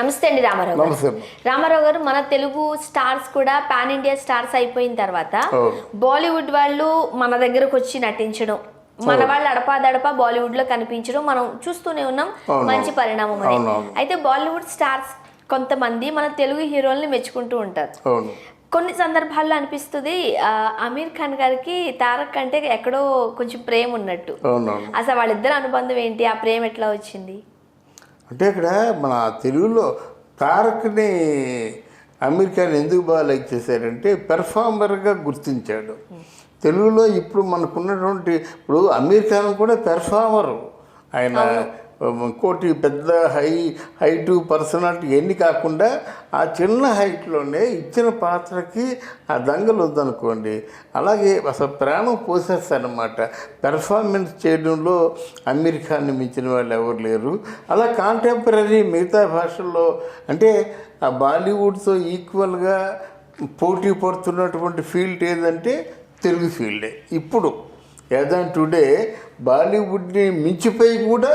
నమస్తే అండి రామారావు గారు. రామారావు గారు మన తెలుగు స్టార్స్ కూడా పాన్ ఇండియా స్టార్స్ అయిపోయిన తర్వాత. బాలీవుడ్ వాళ్ళు మన దగ్గరకు వచ్చి నటించడం మన వాళ్ళు అడపా దడపా బాలీవుడ్లో కనిపించడం మనం చూస్తూనే ఉన్నాం. మంచి పరిణామం అని. అయితే బాలీవుడ్ స్టార్స్ కొంతమంది మన తెలుగు హీరోల్ని మెచ్చుకుంటూ ఉంటారు. కొన్ని సందర్భాల్లో అనిపిస్తుంది ఆ, అమీర్ ఖాన్ గారికి తారక్ అంటే ఎక్కడో కొంచెం ప్రేమ ఉన్నట్టు. అసలు వాళ్ళిద్దరు అనుబంధం ఏంటి? ఆ ప్రేమ ఎట్లా వచ్చింది? అంటే ఇక్కడ మన తెలుగులో తారక్ని అమీర్ ఖాన్ ఎందుకు బాగా లైక్ చేశారంటే పెర్ఫార్మర్గా గుర్తించాడు. తెలుగులో ఇప్పుడు మనకున్నటువంటి ఇప్పుడు అమీర్ ఖాన్ కూడా పెర్ఫార్మరు. ఆయన కోటి పెద్ద హై హైటు పర్సనాలిటీ ఎన్ని కాకుండా ఆ చిన్న హైట్లోనే ఇచ్చిన పాత్రకి ఆ దంగలు వద్దనుకోండి. అలాగే అసలు ప్రాణం పోసేస్తారనమాట పెర్ఫార్మెన్స్ చేయడంలో అమీర్ ఖాన్ని మించిన వాళ్ళు ఎవరు లేరు. అలా కాంటెంపరీ మిగతా భాషల్లో అంటే ఆ బాలీవుడ్తో ఈక్వల్గా పోటీ పడుతున్నటువంటి ఫీల్డ్ ఏదంటే తెలుగు ఫీల్డే. ఇప్పుడు ఏదైనా టుడే బాలీవుడ్ని మించిపోయి కూడా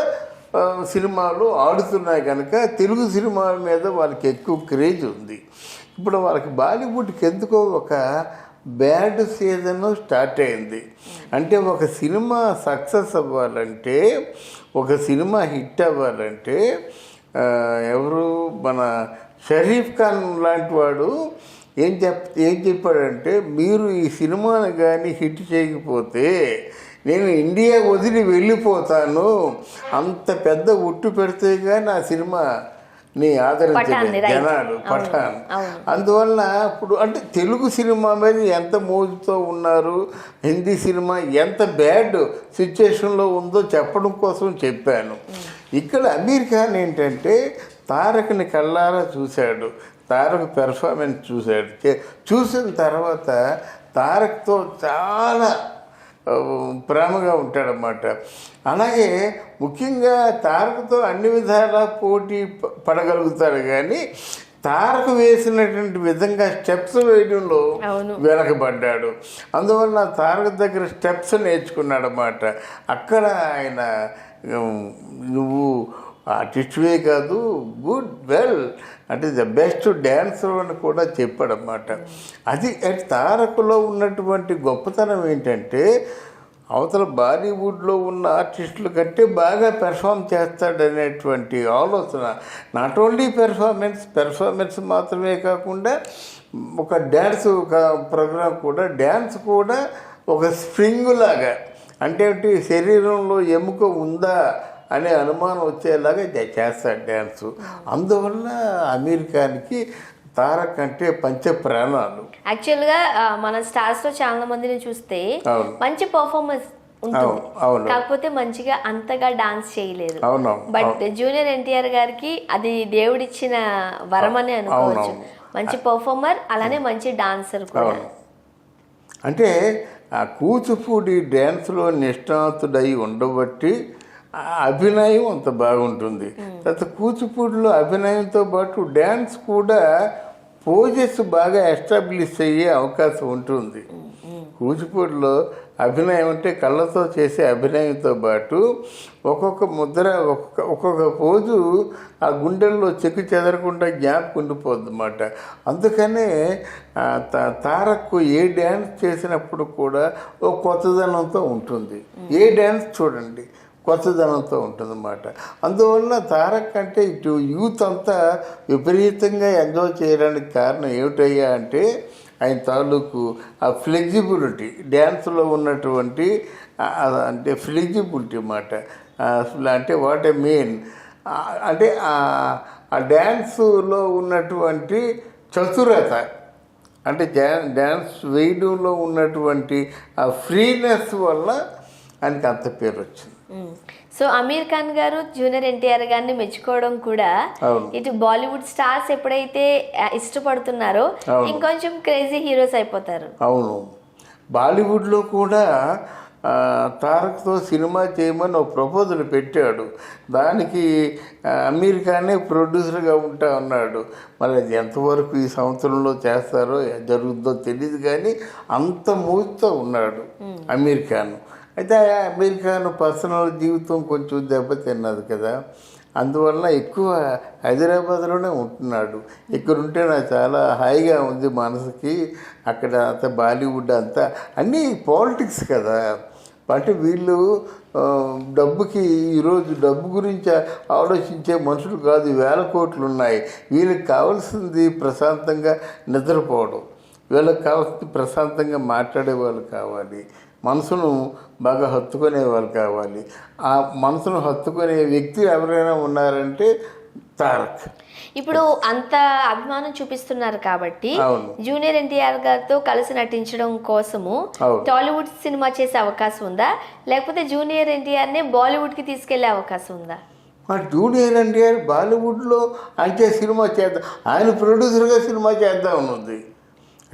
సినిమాలు ఆడుతున్నాయి కనుక తెలుగు సినిమాల మీద వాళ్ళకి ఎక్కువ క్రేజ్ ఉంది. ఇప్పుడు వాళ్ళకి బాలీవుడ్కి ఎందుకో ఒక బ్యాడ్ సీజన్ స్టార్ట్ అయింది. అంటే ఒక సినిమా సక్సెస్ అవ్వాలంటే ఒక సినిమా హిట్ అవ్వాలంటే ఎవరు మన షరీఫ్ ఖాన్ లాంటి వాడు ఏం చెప్ ఏం చెప్పాడంటే మీరు ఈ సినిమాను కానీ హిట్ చేయకపోతే నేను ఇండియా వదిలి వెళ్ళిపోతాను. అంత పెద్ద ఉట్టు పెడితే కానీ ఆ సినిమా నీ right. జనాలు పఠాన్ అవును. అందువల్ల ఇప్పుడు అంటే తెలుగు సినిమా మీద ఎంత మోజుతో ఉన్నారు? హిందీ సినిమా ఎంత బ్యాడ్ సిచ్యుయేషన్లో ఉందో చెప్పడం కోసం చెప్పాను. ఇక్కడ అమీర్ ఖాన్ ఏంటంటే తారక్ని కళ్ళారా చూశాడు. తారక్ పెర్ఫార్మెన్స్ చూశాడు. చూసిన తర్వాత తారక్తో చాలా ప్రేమగా ఉంటాడనమాట అలాగే ముఖ్యంగా తారకతో అన్ని విధాలా పోటీ పడగలుగుతాడు కానీ తారక వేసినటువంటి విధంగా స్టెప్స్ వేయడంలో. వెనకబడ్డాడు. అందువల్ల తారక దగ్గర స్టెప్స్ నేర్చుకున్నాడు అన్నమాట అక్కడ ఆయన నువ్వు ఆర్టిస్ట్వే కాదు గుడ్ వెల్. అంటే ద బెస్ట్ డ్యాన్సర్ అని కూడా చెప్పాడన్నమాట అది అట్ తారకులో ఉన్నటువంటి గొప్పతనం ఏంటంటే అవతల బాలీవుడ్లో ఉన్న ఆర్టిస్టుల కంటే బాగా పెర్ఫామ్ చేస్తాడనేటువంటి ఆలోచన. నాట్ ఓన్లీ పెర్ఫార్మెన్స్ పెర్ఫార్మెన్స్ మాత్రమే కాకుండా ఒక డ్యాన్స్ ఒక ప్రోగ్రాం కూడా డ్యాన్స్ కూడా ఒక స్ప్రింగ్ లాగా అంటే ఏంటి శరీరంలో ఎముక ఉందా అనే అనుమానం వచ్చేలాగా చేస్తాడు డ్యాన్స్. అందువల్ల అమీర్ ఖాన్కి తారక్ అంటే పంచ ప్రాణాలు. యాక్చువల్గా ఆ, మన స్టార్స్లో చాలా మందిని చూస్తే. మంచి పర్ఫార్మెన్స్ ఉంటుంది. కాకపోతే మంచిగా అంతగా డాన్స్ చేయలేదు. బట్ జూనియర్ ఎన్టీఆర్ గారికి అది దేవుడిచ్చిన వరం అని అనుకోవచ్చు. మంచి పర్ఫార్మర్ అలానే మంచి డాన్సర్ కూడా. అంటే ఆ కూచిపూడి డ్యాన్స్లో నిష్ణాతుడై ఉండబట్టి అభినయం అంత బాగుంటుంది. తర్వాత కూచిపూడిలో అభినయంతో పాటు డ్యాన్స్ కూడా పోజెస్ బాగా ఎస్టాబ్లిష్ అయ్యే అవకాశం ఉంటుంది. కూచిపూడిలో అభినయం అంటే కళ్ళతో చేసే అభినయంతో పాటు ఒక్కొక్క ముద్ర ఒక్కొక్క ఒక్కొక్క పోజు ఆ గుండెల్లో చెక్కు చెదరకుండా జ్ఞాపకం ఉండిపోద్ది అన్నమాట అందుకనే ఆ, తారక్కు ఏ డ్యాన్స్ చేసినప్పుడు కూడా ఓ కొత్తదనంతో ఉంటుంది. ఏ డ్యాన్స్ చూడండి. కొత్తదనంతో ఉంటుందన్నమాట. అందువల్ల తారక్ అంటే ఇటు యూత్ అంతా విపరీతంగా ఎంజాయ్ చేయడానికి కారణం ఏమిటయ్యా అంటే ఆయన తాలూకు ఆ ఫ్లెగ్జిబిలిటీ డ్యాన్స్లో ఉన్నటువంటి అంటే ఫ్లెగ్జిబిలిటీ అన్నమాట. అంటే వాట్ ఏ మెయిన్. అంటే ఆ- డ్యాన్స్లో ఉన్నటువంటి చతురత అంటే డ్యాన్ డ్యాన్స్ వేయడంలో ఉన్నటువంటి ఆ ఫ్రీనెస్ వల్ల ఆయనకి అంత పేరు వచ్చింది సో అమీర్ ఖాన్ గారు జూనియర్ ఎన్టీఆర్ గారిని మెచ్చుకోవడం కూడా. ఇటు బాలీవుడ్ స్టార్స్ ఎప్పుడైతే ఇష్టపడుతున్నారో. ఇంకొంచెం క్రేజీ హీరోస్ అయిపోతారు. అవును. బాలీవుడ్లో కూడా తారక్తో సినిమా చేయమని ఒక ప్రపోజల్ పెట్టాడు. దానికి అమీర్ ఖానే ప్రొడ్యూసర్గా ఉంటా ఉన్నాడు మరి అది ఎంతవరకు ఈ సంవత్సరంలో చేస్తారో జరుగుద్దో తెలియదు కానీ అంత మూతితో ఉన్నాడు అమీర్ ఖాన్ అయితే అమెరికాను అమీర్ ఖాన్ పర్సనల్ జీవితం కొంచెం దెబ్బతిన్నది కదా. అందువల్ల ఎక్కువ హైదరాబాద్లోనే ఉంటున్నాడు. ఇక్కడ ఉంటే నాకు చాలా హాయిగా ఉంది మనసుకి. అక్కడ అంత బాలీవుడ్ అంతా అన్నీ పాలిటిక్స్ కదా. అంటే వీళ్ళు డబ్బుకి ఈరోజు డబ్బు గురించి ఆలోచించే మనుషులు కాదు వేల కోట్లు ఉన్నాయి వీళ్ళకి కావాల్సింది ప్రశాంతంగా నిద్రపోవడం. వీళ్ళకి కావాల్సింది ప్రశాంతంగా మాట్లాడే వాళ్ళు కావాలి. మనసును బాగా హత్తుకునే వాళ్ళు కావాలి. ఆ మనసును హత్తుకునే వ్యక్తి ఎవరైనా ఉన్నారంటే తారక్. ఇప్పుడు అంత అభిమానం చూపిస్తున్నారు కాబట్టి. జూనియర్ ఎన్టీఆర్ గారితో కలిసి నటించడం కోసము. టాలీవుడ్ సినిమా చేసే అవకాశం ఉందా? లేకపోతే జూనియర్ ఎన్టీఆర్ నే బాలీవుడ్కి తీసుకెళ్ళే అవకాశం ఉందా? మా జూనియర్ ఎన్టీఆర్ బాలీవుడ్లో అంటే సినిమా చేద్దాం. ఆయన ప్రొడ్యూసర్గా సినిమా చేద్దామని ఉంది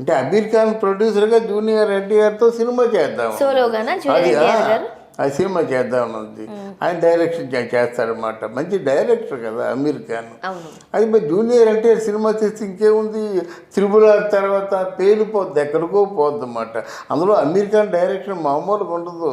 అంటే అమీర్ ఖాన్ ప్రొడ్యూసర్గా జూనియర్ ఎన్టీఆర్తో సినిమా చేద్దాం. సోలోగానా జూనియర్ అది ఎన్టీఆర్ గారు ఆ సినిమా చేద్దామని ఉంది. ఆయన డైరెక్షన్ చేస్తారన్నమాట మంచి డైరెక్టర్ కదా అమీర్ ఖాన్ అది మరి జూనియర్ అంటే సినిమా తీస్తే ఇంకేముంది? త్రిపుల తర్వాత పేలిపోద్ది ఎక్కడికో పోద్ది అన్నమాట అందులో అమీర్ ఖాన్ డైరెక్షన్ మామూలుగా ఉండదు.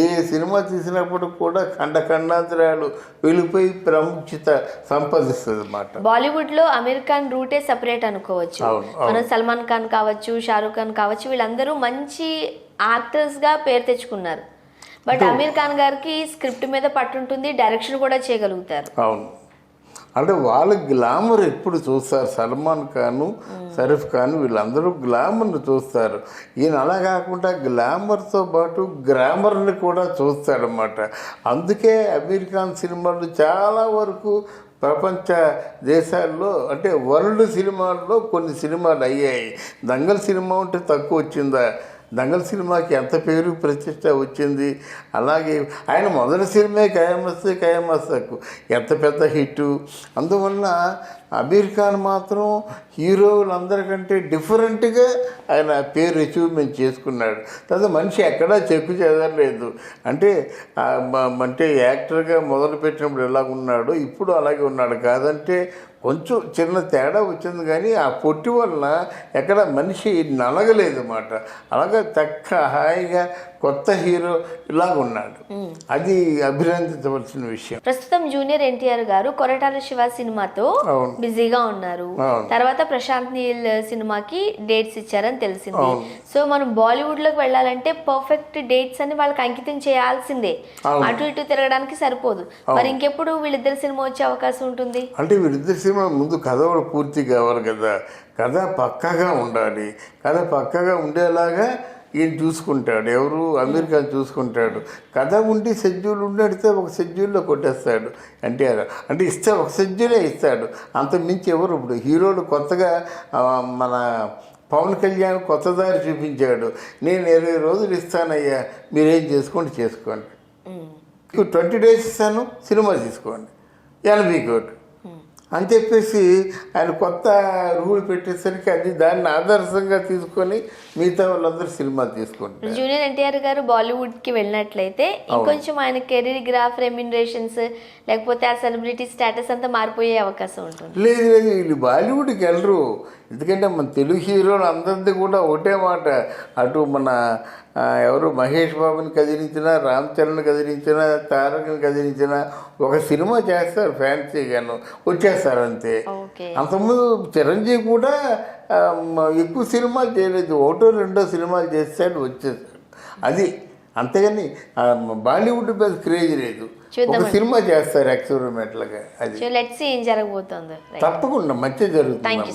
ఏ సినిమా తీసినప్పుడు కూడా ఖండ ఖండాంతరాలు వెళ్ళిపోయి ప్రాముఖ్యత సంపాదిస్తుంది అన్నమాట బాలీవుడ్లో అమీర్ ఖాన్ రూటే సెపరేట్ అనుకోవచ్చు. మనం సల్మాన్ ఖాన్ కావచ్చు షారూక్ ఖాన్ కావచ్చు వీళ్ళందరూ మంచి యాక్టర్స్గా పేరు తెచ్చుకున్నారు. బట్ అమీర్ ఖాన్ గారికి స్క్రిప్ట్ మీద పట్టుంటుంది డైరెక్షన్ కూడా చేయగలుగుతారు. అవును. అంటే వాళ్ళ గ్లామర్ ఎప్పుడు చూస్తారు? సల్మాన్ ఖాన్ షరీఫ్ ఖాన్ వీళ్ళందరూ గ్లామర్ని చూస్తారు. ఈయన అలా కాకుండా గ్లామర్తో పాటు గ్రామర్ని కూడా చూస్తాడనమాట అందుకే అమీర్ ఖాన్ సినిమాలు చాలా వరకు ప్రపంచ దేశాల్లో అంటే వరల్డ్ సినిమాల్లో కొన్ని సినిమాలు అయ్యాయి. దంగల్ సినిమా ఉంటే తక్కువ వచ్చిందా? దంగల్ సినిమాకి ఎంత పేరు ప్రతిష్ట వచ్చింది? అలాగే ఆయన మొదటి సినిమే ఖయామస్తే ఖయామస్తకు ఎంత పెద్ద హిట్ అందువల్ల అమీర్ ఖాన్ మాత్రం హీరోలందరికంటే డిఫరెంట్గా ఆయన పేరు అచీవ్మెంట్ చేసుకున్నాడు. తర్వాత మనిషి ఎక్కడా చెక్కు చెదరలేదు. అంటే అంటే యాక్టర్గా మొదలుపెట్టినప్పుడు ఎలా ఉన్నాడో ఇప్పుడు అలాగే ఉన్నాడు. కాదంటే కొంచెం చిన్న తేడా వచ్చింది కానీ ఆ పొట్టి వలన ఎక్కడ మనిషి నలగలేదు అన్నమాట అలాగే చక్క హాయిగా కొత్త హీరో ఇలాగ ఉన్నాడు అది అభినందించవలసిన విషయం ప్రస్తుతం జూనియర్ ఎన్టీఆర్ గారు కొరటాల శివ సినిమాతో. బిజీగా ఉన్నారు. తర్వాత ప్రశాంత్ నీల్ సినిమాకి డేట్స్ ఇచ్చారని తెలిసింది. సో మనం బాలీవుడ్లోకి వెళ్ళాలంటే పర్ఫెక్ట్ డేట్స్ అని వాళ్ళకి అంకితం చేయాల్సిందే. అటు ఇటు తిరగడానికి సరిపోదు. మరి ఇంకెప్పుడు వీళ్ళిద్దరు సినిమా వచ్చే అవకాశం ఉంటుంది? అంటే వీళ్ళిద్దరి సినిమా ముందు కథ పూర్తి కావాలి కదా. కథ పక్కగా ఉండాలి. కథ పక్కగా ఉండేలాగా ఈయన చూసుకుంటాడు. ఎవరు? అమీర్ ఖాన్ చూసుకుంటాడు. కథ ఉండి షెడ్యూల్ ఉండి అడితే ఒక షెడ్యూల్లో కొట్టేస్తాడు. అంటే అంటే ఇస్తే ఒక షెడ్యూలే ఇస్తాడు. అంత మించి ఎవరు ఇప్పుడు? హీరోలు కొత్తగా మన పవన్ కళ్యాణ్ కొత్త దారి చూపించాడు. నేను ఇరవై రోజులు ఇస్తానయ్యా మీరేం చేసుకోండి చేసుకోండి. ట్వంటీ డేస్ ఇస్తాను సినిమా తీసుకోండి. ఎనభై కోట్లు అని చెప్పేసి ఆయన కొత్త రూల్ పెట్టేసరికి అది దాన్ని ఆదర్శంగా తీసుకొని మిగతా వాళ్ళందరూ సినిమా తీసుకుంటారు. జూనియర్ ఎన్టీఆర్ గారు బాలీవుడ్కి వెళ్ళినట్లయితే ఇంకొంచెం ఆయన కెరీర్ గ్రాఫ్ రెమ్యునరేషన్స్ లేకపోతే ఆ సెలబ్రిటీ స్టేటస్ అంతా మారిపోయే అవకాశం ఉంటుంది. లేదు లేదు వీళ్ళు బాలీవుడ్కి వెళ్ళరు. ఎందుకంటే మన తెలుగు హీరోలు అందరిది కూడా ఒకటే మాట. అటు మన ఎవరు మహేష్ బాబుని కదిలించిన రామ్ చరణ్ కదిలించిన తారక్ని కదిలించిన ఒక సినిమా చేస్తారు ఫ్యాన్సీగాను. వచ్చేస్తారు అంతే ఓకే. అంతకుముందు చిరంజీవి కూడా ఎక్కువ సినిమాలు చేయలేదు. ఒకటో రెండో సినిమాలు చేస్తాడు వచ్చేసాడు అది అంతేగాని బాలీవుడ్ మీద క్రేజ్ లేదు. ఒక. సినిమా చేస్తారు ఎక్స్పెరిమెంట్లుగా అది. ఏం జరగబోతోంది. తప్పకుండా మంచి జరుగుతుంది. థ్యాంక్